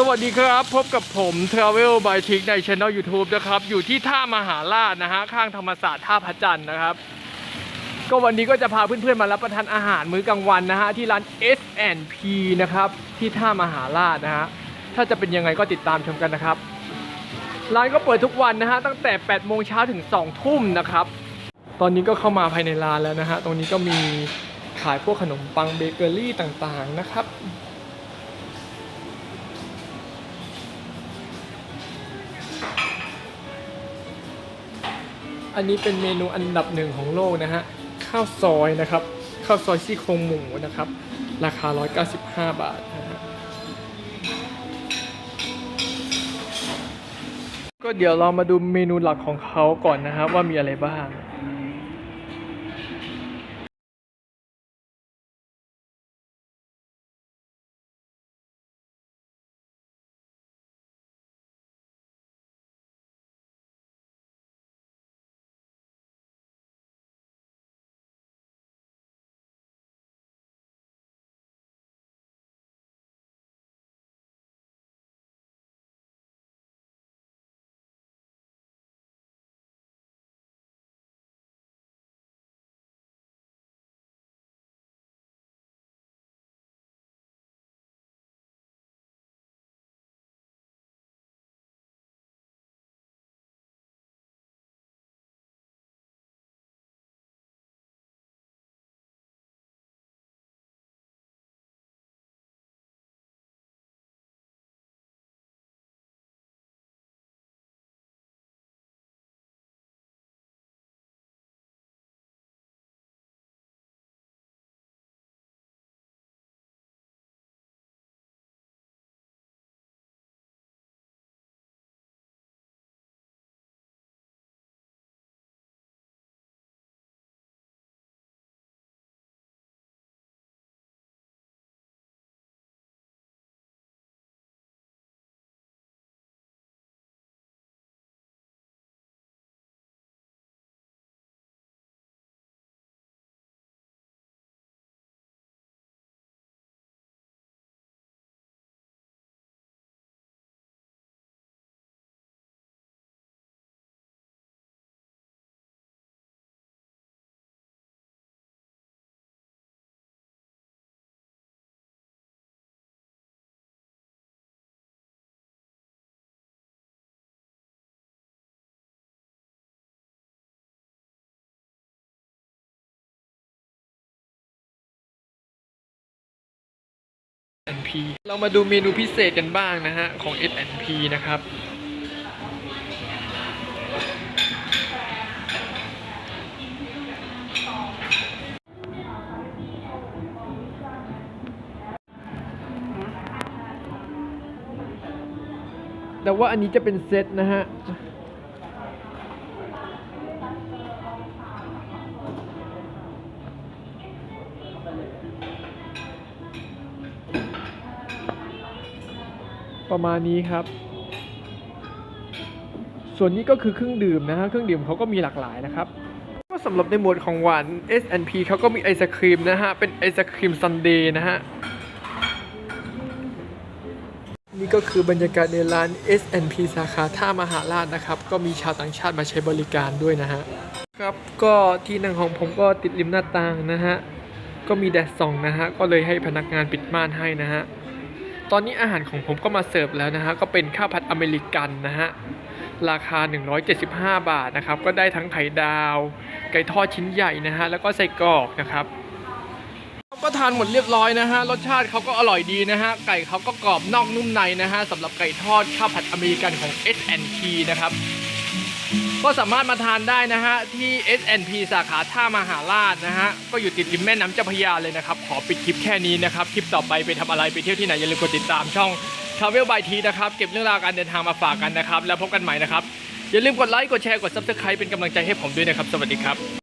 สวัสดีครับ พบกับผม Travel by Trick ใน Channel YouTube นะครับ อยู่ที่ท่ามหาราชนะฮะ ข้างธรรมศาสตร์ท่าพระจันทร์นะครับ ก็วันนี้ก็จะพาเพื่อนๆมารับประทานอาหารมื้อกลางวันนะฮะ ที่ร้าน S&P นะครับ ที่ท่ามหาราชนะฮะ ถ้าจะเป็นยังไงก็ติดตามชมกันนะครับ ร้านก็เปิดทุกวันนะฮะ ตั้งแต่ 8 โมงเช้าถึง 2 ทุ่มนะครับ ตอนนี้ก็เข้ามาภายในร้านแล้วนะฮะ ตรงนี้ก็มีขายพวกขนมปังเบเกอรี่ต่างๆนะครับ อันนี้เป็นเมนูอันดับหนึ่งของโลกนะฮะ ข้าวซอยนะครับ ข้าวซอยซี่โครงหมูนะครับ ราคา 195 บาทนะฮะก็เดี๋ยวเรามาดูเมนูหลักของเขาก่อนนะครับว่ามีอะไรบ้าง P เรามาดูเมนูพิเศษกันบ้างนะฮะ ของ S&P นะครับ แต่ว่าอันนี้จะเป็นเซตนะฮะ ประมาณนี้ครับ ส่วนนี้ก็คือเครื่องดื่มนะฮะเครื่องดื่มเขาก็มีหลากหลายนะครับก็สำหรับในหมวดของหวาน S&P เขาก็มีไอศครีมนะฮะเป็นไอศครีมซันเดย์นะฮะนี่ก็คือบรรยากาศในร้าน S&P สาขาท่ามหาราชนะครับ ก็มีชาวต่างชาติมาใช้บริการด้วยนะฮะครับก็ที่นั่งของผมก็ติดริมหน้าต่างนะฮะ ก็มีแดดส่องนะฮะ ก็เลยให้พนักงานปิดม่านให้นะฮะ ตอนนี้อาหารของผมก็มาเสิร์ฟแล้วนะฮะก็เป็นข้าวผัดอเมริกันนะฮะราคา 175 บาทนะครับ ก็ได้ทั้งไข่ดาว ไก่ทอดชิ้นใหญ่นะฮะแล้วก็ไส้กรอกนะครับก็ทานหมดเรียบร้อยนะฮะรสชาติเขาก็อร่อยดีนะฮะไก่เขาก็กรอบนอกนุ่มในนะฮะสำหรับไก่ทอดข้าวผัดอเมริกันของ S&T นะครับ ก็สามารถมาทานได้นะฮะ ที่ S&P สาขาท่ามหาราชนะฮะ ก็อยู่ติดริมแม่น้ำเจ้าพระยาเลยนะครับ ขอปิดคลิปแค่นี้นะครับ คลิปต่อไปไปทำอะไรไปเที่ยวที่ไหนอย่าลืมกดติดตามช่อง Travel by T นะครับ เก็บเรื่องราวการเดินทางมาฝากกันนะครับ แล้วพบกันใหม่นะครับ อย่าลืมกดไลค์ กดแชร์ กด Subscribe เป็นกำลังใจให้ผมด้วยนะครับ สวัสดีครับ